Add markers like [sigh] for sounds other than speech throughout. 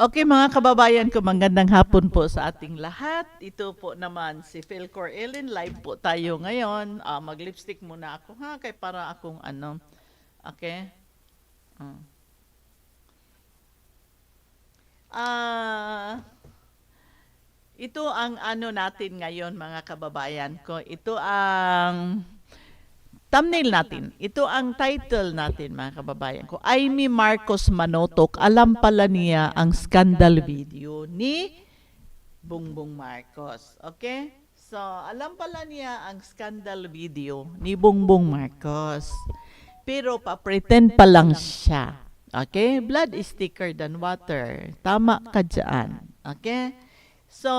Okay mga kababayan ko, magandang hapon po sa ating lahat. Ito po naman si Philcor Ellen. Live po tayo ngayon. Ah, mag-lipstick muna ako ha, kay para akong ano. Okay? Ah. Ah, ito ang ano natin ngayon mga kababayan ko. Ito ang thumbnail natin. Ito ang title natin mga kababayan ko. Amy Marcos Manotok, alam pala niya ang scandal video ni Bongbong Marcos. Okay? So, alam pala niya ang scandal video ni Bongbong Marcos. Pero pa-pretend pa lang siya. Okay? Blood is thicker than water. Tama ka dyan. Okay? So,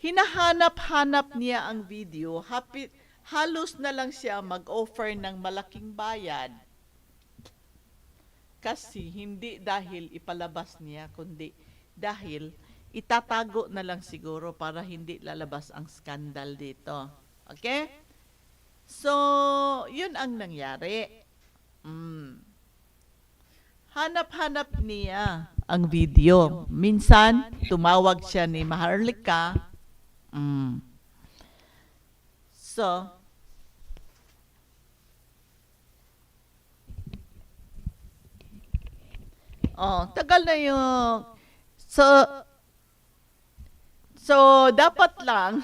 hinahanap-hanap niya ang video. Happy, halos na lang siya mag-offer ng malaking bayad. Kasi hindi dahil ipalabas niya, kundi dahil itatago na lang siguro para hindi lalabas ang skandal dito. Okay? So, yun ang nangyari. Mm. Hanap-hanap niya ang video. Minsan, tumawag siya ni Maharlika. Mm. So, oh, tagal na yung, so, so, dapat lang,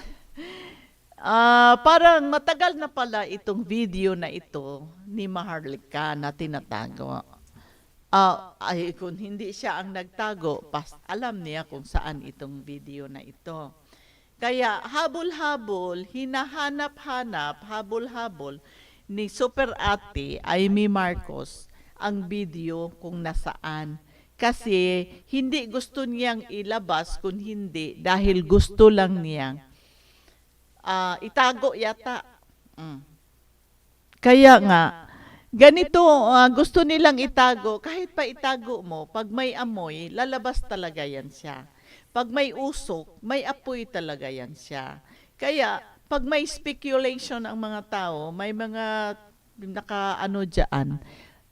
[laughs] ah parang matagal na pala itong video na ito ni Maharlika na tinatago. Ah, ay, kung hindi siya ang nagtago, pas, alam niya kung saan itong video na ito. Kaya habol-habol, hinahanap-hanap, habol-habol ni Super Ate Amy Marcos ang video kung nasaan. Kasi hindi gusto niyang ilabas kung hindi dahil gusto lang niyang ah, itago yata. Mm. Kaya nga, ganito ah, gusto nilang itago, kahit pa itago mo, pag may amoy, lalabas talaga yan siya. Pag may usok, may apoy talaga yan siya. Kaya, pag may speculation ang mga tao, may mga nakaano dyan,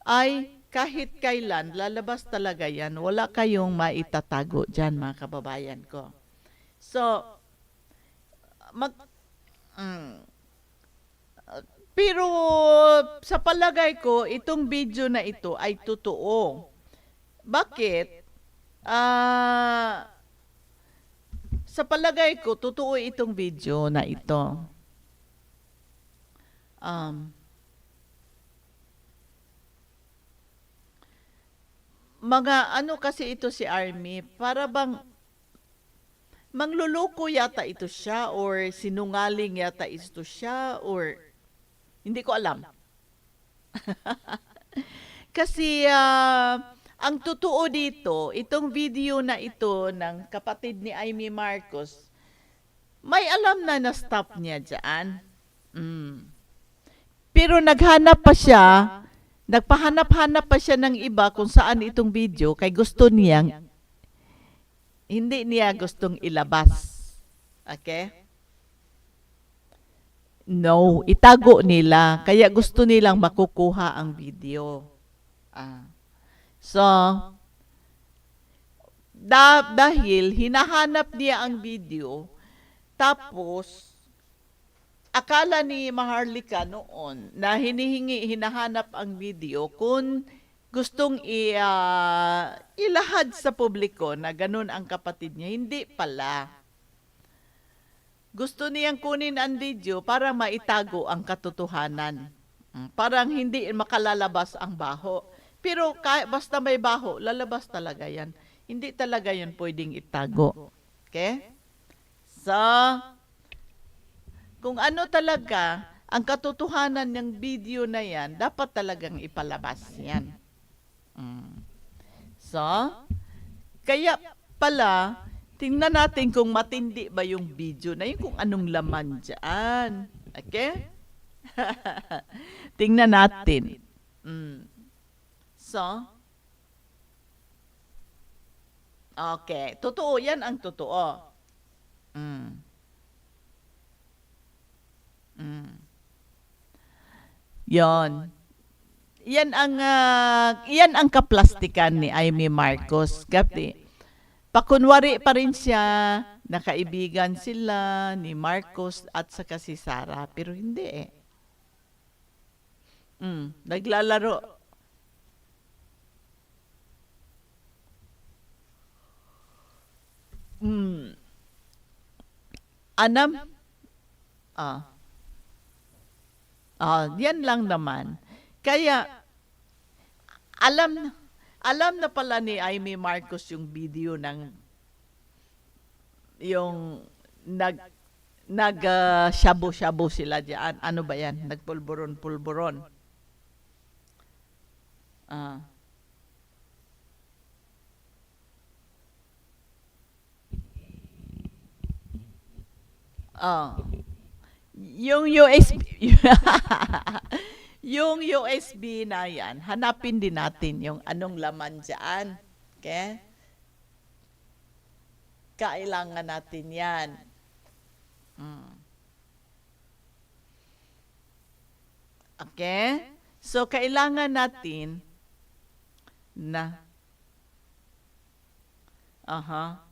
ay kahit kailan, lalabas talaga yan. Wala kayong maitatago dyan, mga kababayan ko. So, mag... mm, pero sa palagay ko, itong video na ito ay totoo. Bakit? Ah, sa palagay ko, totoo itong video na ito. Um, mga ano kasi ito si Army, para bang mangluloko yata ito siya or sinungaling yata ito siya or hindi ko alam. [laughs] Kasi ah, ang totoo dito, itong video na ito ng kapatid ni Amy Marcos, may alam na na stop niya dyan. Mm. Pero naghanap pa siya, nagpahanap-hanap pa siya ng iba kung saan itong video kay gusto niyang hindi niya gustong ilabas. Okay? No, itago nila. Kaya gusto nilang makukuha ang video. Ah. So, da- dahil hinahanap niya ang video, tapos, akala ni Maharlika noon na hinihingi, hinahanap ang video kung gustong i, ah, ilahad sa publiko na ganun ang kapatid niya. Hindi pala. Gusto niyang kunin ang video para maitago ang katotohanan. Parang hindi makalalabas ang baho. Pero ka- basta may baho, lalabas talaga yan. Hindi talaga yan pwedeng itago. Okay? So, kung ano talaga ang katotohanan ng video na yan, dapat talagang ipalabas yan. Mm. So, kaya pala, tingnan natin kung matindi ba yung video na yun, kung anong laman dyan. Okay? [laughs] tingnan natin. Mm. So, okay. Totoo, yan ang totoo. Mm. Mm. Yon. Yan ang ah, yan ang kaplastikan ni Amy Marcos. Gati. pakunwari pa rin siya na kaibigan sila ni Marcos at saka si Sara, pero hindi eh. Mm, naglalaro. Mm. Anam? Ah. Ah, yan lang naman. Kaya, alam alam na pala ni Amy Marcos yung video ng yung nag nag ah, shabu-shabu sila diyan. Ano ba 'yan? Nagpulburon-pulburon. Ah. Ah. Yung USB [laughs] yung USB na yan, hanapin din natin yung anong laman dyan. Okay? Kailangan natin yan. Mm. Okay? So, kailangan natin na Aha.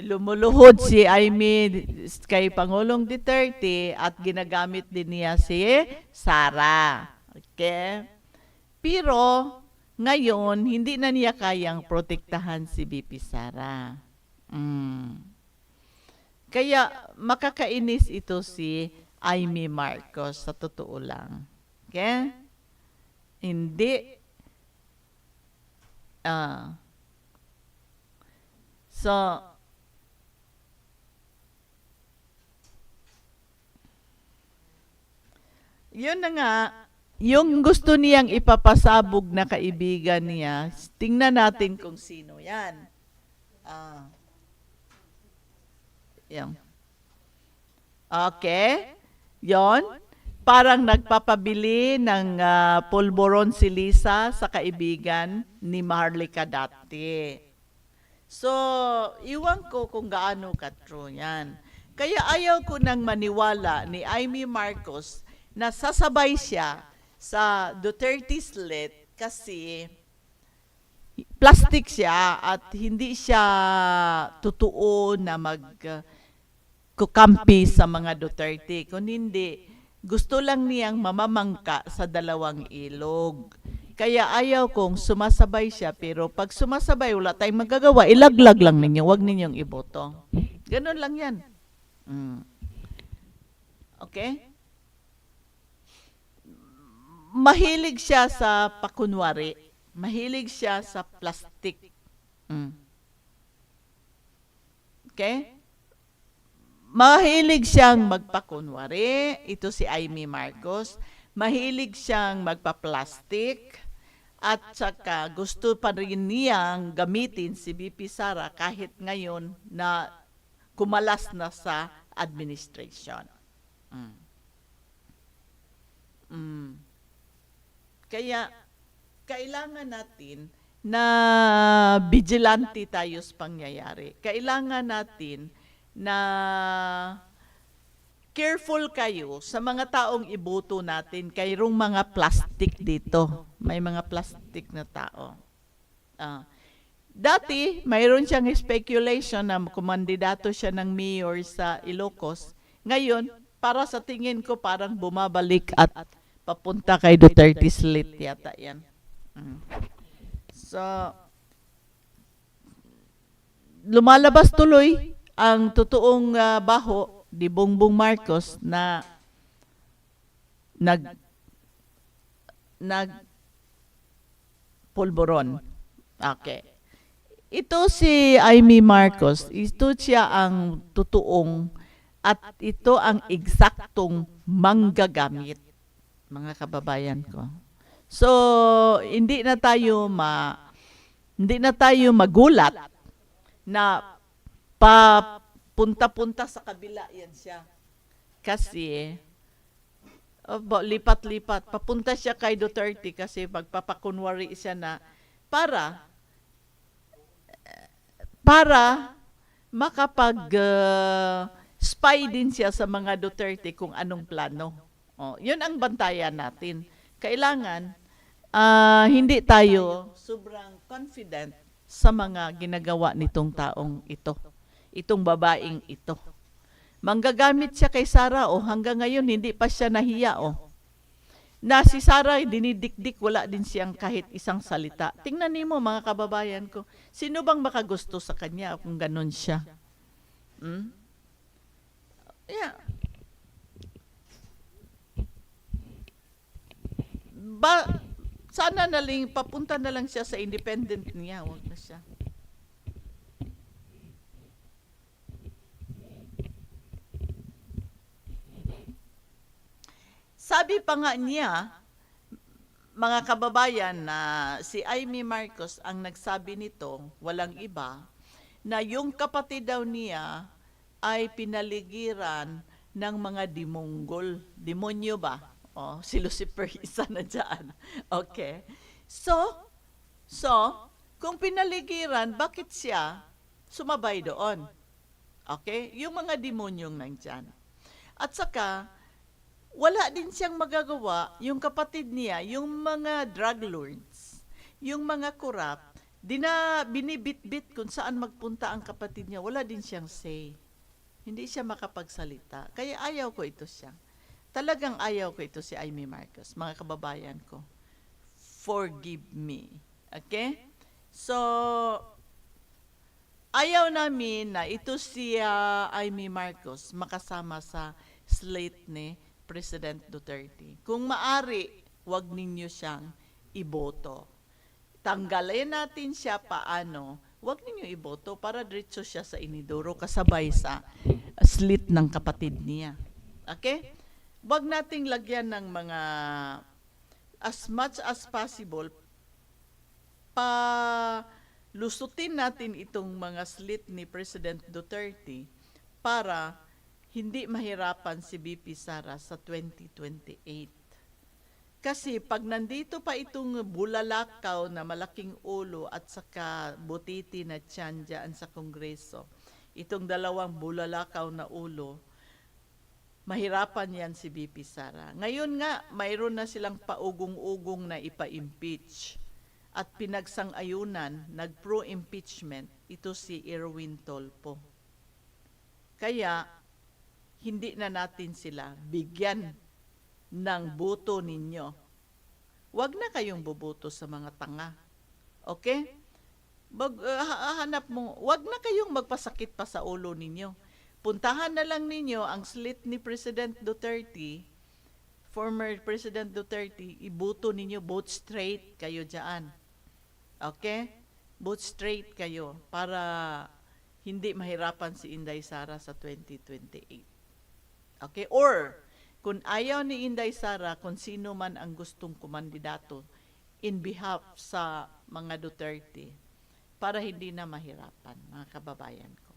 Lumuluhod si Amy kay Pangulong Duterte at ginagamit din niya si Sara. Okay? Pero ngayon, hindi na niya kayang protektahan si BP Sara. Mm. Kaya makakainis ito si Amy Marcos sa totoo lang. Okay? Hindi ah So, yun na nga, yung gusto niyang ipapasabog na kaibigan niya, tingnan natin kung sino yan. Ah. Yan. Okay. Yon. Parang nagpapabili ng ah, pulboron si Lisa sa kaibigan ni Maharlika dati. So, iwan ko kung gaano ka-true yan. Kaya ayaw ko nang maniwala ni Amy Marcos na sasabay siya sa Duterte slit kasi plastic siya at hindi siya totoo na mag kukampi sa mga Duterte. Kung hindi, gusto lang niyang mamamangka sa dalawang ilog. Kaya ayaw kong sumasabay siya, pero pag sumasabay, wala tayong magagawa, ilaglag lang ninyo, wag ninyong iboto. Ganun lang yan. Mm. Okay? Mahilig siya sa pakunwari. Mahilig siya sa plastic. Mm. Okay? Mahilig siyang magpakunwari. Ito si Amy Marcos. Mahilig siyang magpa-plastic. At saka gusto pa rin niyang gamitin si BP Sara kahit ngayon na kumalas na sa administration. Mm. Mm. Kaya kailangan natin na vigilante tayo sa pangyayari. Kailangan natin na careful kayo sa mga taong iboto natin kayrong mga plastic dito. May mga plastic na tao. Ah. Dati, mayroon siyang speculation na kumandidato siya ng mayor sa Ilocos. Ngayon, para sa tingin ko, parang bumabalik at papunta kay Duterte slit yata yan. Mm. So, lumalabas tuloy ang totoong ah, baho ni Bongbong Marcos na nag nag pulburon. Okay. Ito si Amy Marcos, ito siya ang totoong at ito ang eksaktong manggagamit mga kababayan ko. So, hindi na tayo ma hindi na tayo magulat na pa punta-punta sa kabila yan siya. Kasi obo, lipat-lipat papunta siya kay Duterte kasi magpapakunwari siya na para para makapag uh, spy din siya sa mga Duterte kung anong plano. Oh, 'yun ang bantayan natin. Kailangan ah, hindi tayo sobrang confident sa mga ginagawa nitong taong ito, itong babaeng ito. Manggagamit siya kay Sarah o hanggang ngayon hindi pa siya nahiya o. Na si Sarah dinidikdik wala din siyang kahit isang salita. Tingnan nimo mga kababayan ko, sino bang makagusto sa kanya kung ganun siya? Hmm? Yeah. Ba, sana na lang, papunta na lang siya sa independent niya. Huwag na siya. Sabi pa nga niya, mga kababayan, na si Amy Marcos ang nagsabi nito, walang iba, na yung kapatid daw niya ay pinaligiran ng mga dimonggol. Demonyo ba? Oh, si Lucifer isa na dyan. Okay. So, so, kung pinaligiran, bakit siya sumabay doon? Okay? Yung mga demonyong nandyan. At saka, wala din siyang magagawa, yung kapatid niya, yung mga drug lords, yung mga kurap, dina binibit-bit kung saan magpunta ang kapatid niya, wala din siyang say. Hindi siya makapagsalita. Kaya ayaw ko ito siya. Talagang ayaw ko ito si Amy Marcos, mga kababayan ko. Forgive me. Okay? So, ayaw namin na ito si ah, Amy Marcos makasama sa slate ni President Duterte. Kung maari, wag ninyo siyang iboto. Tanggalin natin siya paano, wag ninyo iboto para diretso siya sa inidoro kasabay sa slit ng kapatid niya. Okay? Wag nating lagyan ng mga as much as possible pa lusutin natin itong mga slit ni President Duterte para hindi mahirapan si BP Sara sa 2028. Kasi pag nandito pa itong bulalakaw na malaking ulo at saka butiti na tiyan sa Kongreso, itong dalawang bulalakaw na ulo, mahirapan yan si BP Sara. Ngayon nga, mayroon na silang paugong-ugong na ipa-impeach at pinagsang-ayunan, nag-pro-impeachment, ito si Erwin Tolpo. Kaya, hindi na natin sila bigyan ng boto ninyo. Huwag na kayong boboto sa mga tanga. Okay? Bag, uh, ha- hanap mo, huwag na kayong magpasakit pa sa ulo ninyo. Puntahan na lang ninyo ang slit ni President Duterte, former President Duterte, iboto ninyo, vote straight kayo dyan. Okay? Vote straight kayo para hindi mahirapan si Inday Sara sa 2028. Okay? Or, kung ayaw ni Inday Sara, kung sino man ang gustong kumandidato in behalf sa mga Duterte, para hindi na mahirapan, mga kababayan ko.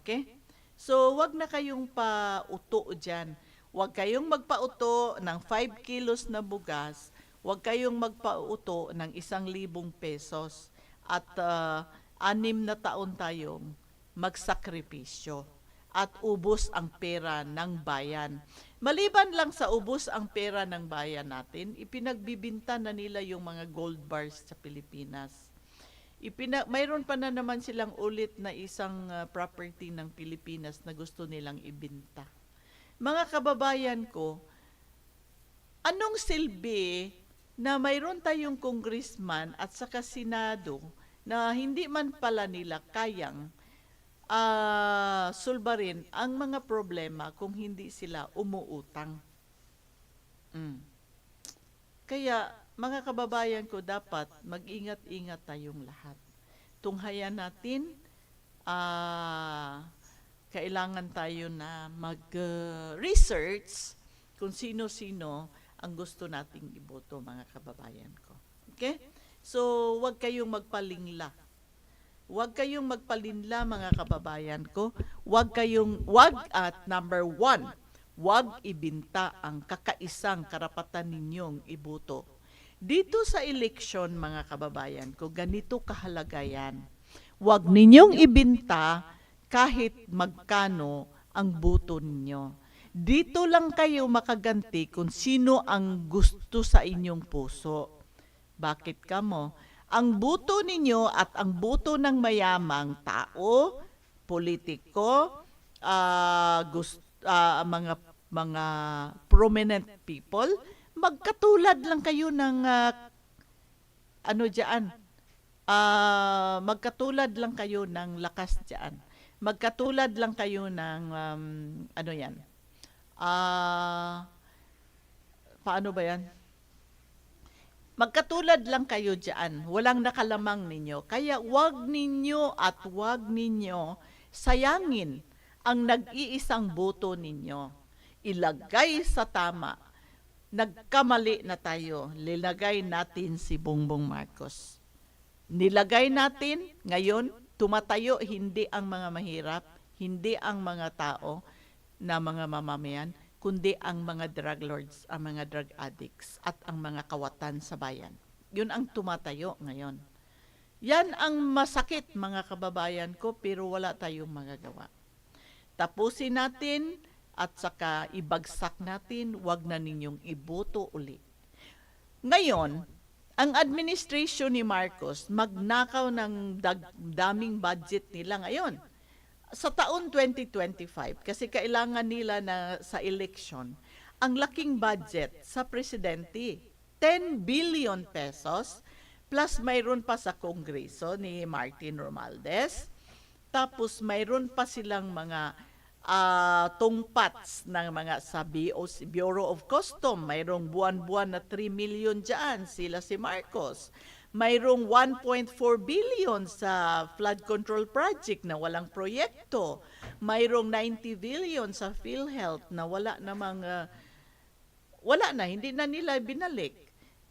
Okay? So, wag na kayong pauto dyan. Wag kayong magpauto ng 5 kilos na bugas. Wag kayong magpauto ng isang libong pesos. At ah, anim na taon tayong magsakripisyo at ubos ang pera ng bayan. Maliban lang sa ubos ang pera ng bayan natin, ipinagbibinta na nila yung mga gold bars sa Pilipinas. Ipina, mayroon pa na naman silang ulit na isang uh, property ng Pilipinas na gusto nilang ibinta. Mga kababayan ko, anong silbi na mayroon tayong congressman at saka senado na hindi man pala nila kayang ah sulbarin ang mga problema kung hindi sila umuutang. Mm. Kaya mga kababayan ko dapat mag-ingat-ingat tayong lahat. Tunghayan natin ah kailangan tayo na mag-research kung sino-sino ang gusto nating iboto mga kababayan ko. Okay? So, wag kayong magpalingla. Huwag kayong magpalinla mga kababayan ko. Huwag kayong, wag at number one, huwag ibinta ang kakaisang karapatan ninyong iboto. Dito sa eleksyon mga kababayan ko, ganito kahalaga yan. Huwag ninyong ibinta kahit magkano ang boto ninyo. Dito lang kayo makaganti kung sino ang gusto sa inyong puso. Bakit kamo? Ang buto ninyo at ang buto ng mayamang tao, politiko, ah, gust- ah, mga mga prominent people, magkatulad lang kayo ng ah, ano diyan. Ah, magkatulad lang kayo ng lakas diyan. Magkatulad lang kayo ng um, ano 'yan? Ah, paano ba 'yan? Magkatulad lang kayo diyan. Walang nakalamang ninyo. Kaya wag ninyo at wag ninyo sayangin ang nag-iisang boto ninyo. Ilagay sa tama. Nagkamali na tayo. Lilagay natin si Bongbong Marcos. Nilagay natin ngayon, tumatayo hindi ang mga mahirap, hindi ang mga tao na mga mamamayan, kundi ang mga drug lords, ang mga drug addicts at ang mga kawatan sa bayan. Yun ang tumatayo ngayon. Yan ang masakit mga kababayan ko pero wala tayong magagawa. Tapusin natin at saka ibagsak natin, wag na ninyong iboto uli. Ngayon, ang administration ni Marcos magnakaw ng dag- daming budget nila ngayon. Sa taon 2025 kasi kailangan nila na sa election ang laking budget sa presidente. 10 billion pesos plus mayroon pa sa kongreso ni Martin Romualdez. Tapos mayroon pa silang mga ah, tungpats ng mga sa BOC, Bureau of Custom. Mayroong buwan-buwan na 3 million dyan, sila si Marcos. Mayroong 1.4 billion sa flood control project na walang proyekto. Mayroong 90 billion sa PhilHealth na wala namang ah, wala na, hindi na nila binalik.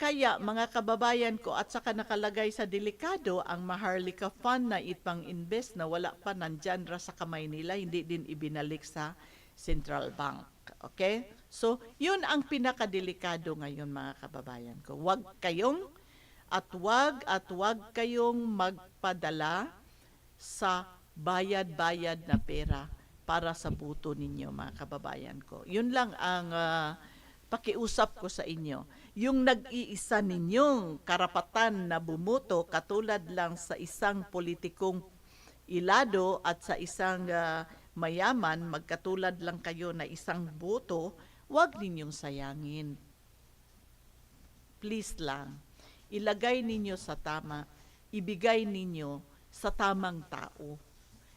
Kaya mga kababayan ko at saka nakalagay sa delikado ang Maharlika Fund na ipang invest na wala pa nandyan ra sa kamay nila, hindi din ibinalik sa Central Bank. Okay? So, yun ang pinakadelikado ngayon mga kababayan ko. Huwag kayong at wag at wag kayong magpadala sa bayad-bayad na pera para sa buto ninyo mga kababayan ko. Yun lang ang ah, pakiusap ko sa inyo. Yung nag-iisa ninyong karapatan na bumuto katulad lang sa isang politikong ilado at sa isang ah, mayaman, magkatulad lang kayo na isang boto, wag ninyong sayangin. Please lang, ilagay ninyo sa tama, ibigay ninyo sa tamang tao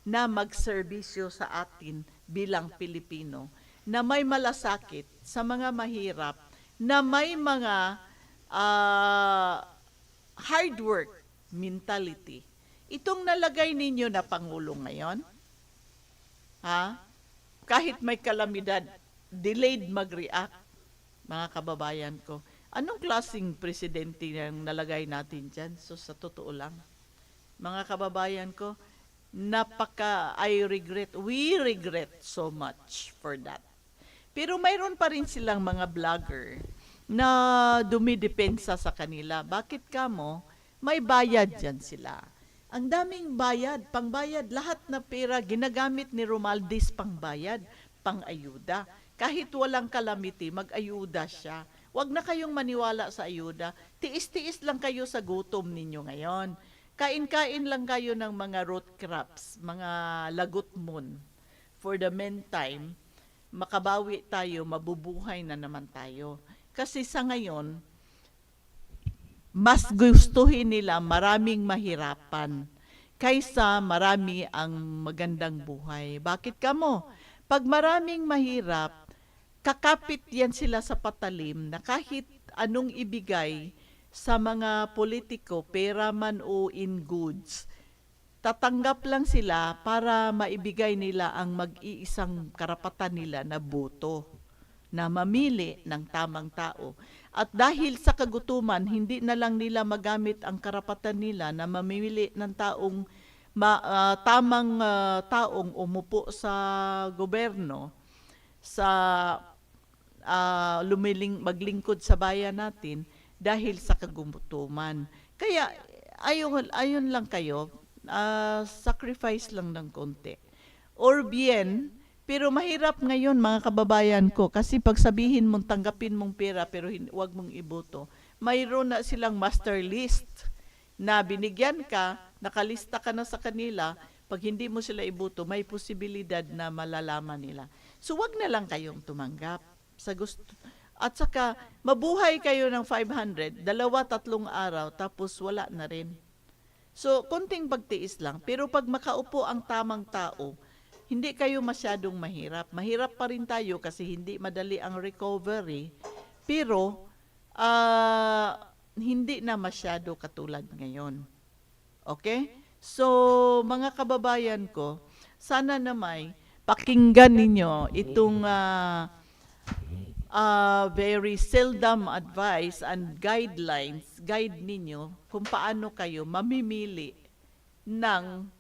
na magserbisyo sa atin bilang Pilipino na may malasakit sa mga mahirap, na may mga ah, hard work mentality. Itong nalagay ninyo na Pangulo ngayon, ha? kahit may kalamidad, delayed mag-react, mga kababayan ko. Anong klaseng presidente yung nalagay natin dyan? So sa totoo lang, mga kababayan ko, napaka, I regret, we regret so much for that. Pero mayroon pa rin silang mga vlogger na dumidepensa sa kanila. Bakit ka mo? May bayad dyan sila. Ang daming bayad, pangbayad, lahat na pera ginagamit ni Romaldis pangbayad, pangayuda. Kahit walang kalamity, mag-ayuda siya. Huwag na kayong maniwala sa ayuda. Tiis-tiis lang kayo sa gutom ninyo ngayon. Kain-kain lang kayo ng mga root crops, mga lagot moon. For the meantime, makabawi tayo, mabubuhay na naman tayo. Kasi sa ngayon, mas gustuhin nila maraming mahirapan kaysa marami ang magandang buhay. Bakit ka mo? Pag maraming mahirap, kakapit yan sila sa patalim na kahit anong ibigay sa mga politiko, pera man o in goods, tatanggap lang sila para maibigay nila ang mag-iisang karapatan nila na boto na mamili ng tamang tao. At dahil sa kagutuman, hindi na lang nila magamit ang karapatan nila na mamili ng taong ma, ah, tamang ah, taong umupo sa gobyerno sa ah, lumiling maglingkod sa bayan natin dahil sa kagutuman. Kaya ayon ayon lang kayo, ah, sacrifice lang ng konti. Or bien, pero mahirap ngayon mga kababayan ko kasi pag sabihin mong tanggapin mong pera pero hin- wag mong iboto, mayroon na silang master list na binigyan ka, nakalista ka na sa kanila, pag hindi mo sila ibuto, may posibilidad na malalaman nila. So wag na lang kayong tumanggap sa gusto. At saka, mabuhay kayo ng 500, dalawa, tatlong araw, tapos wala na rin. So, konting pagtiis lang. Pero pag makaupo ang tamang tao, hindi kayo masyadong mahirap. Mahirap pa rin tayo kasi hindi madali ang recovery. Pero, ah, hindi na masyado katulad ngayon. Okay? So, mga kababayan ko, sana na may pakinggan ninyo itong ah, ah, very seldom advice and guidelines, guide ninyo kung paano kayo mamimili ng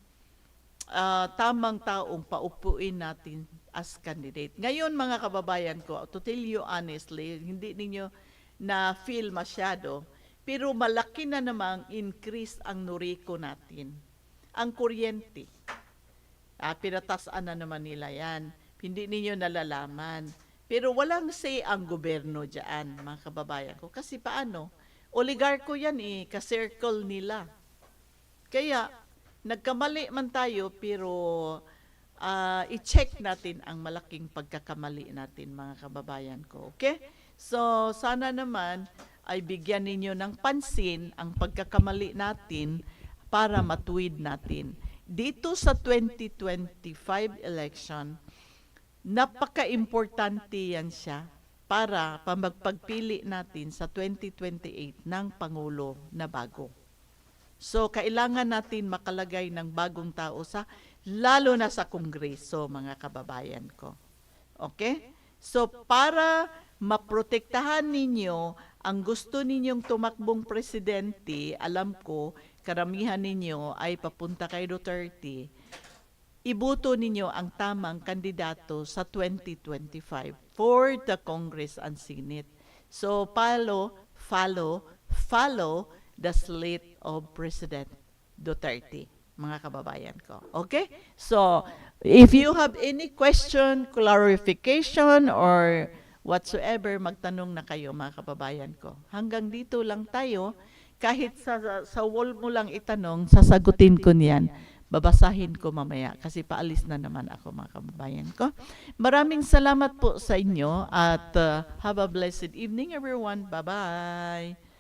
ah, tamang taong paupuin natin as candidate. Ngayon mga kababayan ko, to tell you honestly, hindi ninyo na feel masyado, pero malaki na namang increase ang nuriko natin. Ang kuryente. Ah, pinatasaan na naman nila yan. Hindi ninyo nalalaman. Pero walang say ang gobyerno dyan, mga kababayan ko. Kasi paano? Oligarko yan eh, ka-circle nila. Kaya, nagkamali man tayo, pero ah, i-check natin ang malaking pagkakamali natin, mga kababayan ko. Okay? So, sana naman ay bigyan ninyo ng pansin ang pagkakamali natin para matuwid natin. Dito sa 2025 election, napaka-importante yan siya para pamagpagpili natin sa 2028 ng Pangulo na bago. So, kailangan natin makalagay ng bagong tao sa, lalo na sa Kongreso, mga kababayan ko. Okay? So, para maprotektahan ninyo ang gusto ninyong tumakbong presidente, alam ko, karamihan ninyo ay papunta kay Duterte, iboto ninyo ang tamang kandidato sa 2025 for the Congress and Senate. So, follow, follow, follow the slate of President Duterte, mga kababayan ko. Okay? So, if you have any question, clarification, or whatsoever, magtanong na kayo, mga kababayan ko. Hanggang dito lang tayo. Kahit sa, sa wall mo lang itanong, sasagutin ko niyan. Babasahin ko mamaya kasi paalis na naman ako mga kababayan ko. Maraming salamat po sa inyo at uh, have a blessed evening everyone. Bye-bye.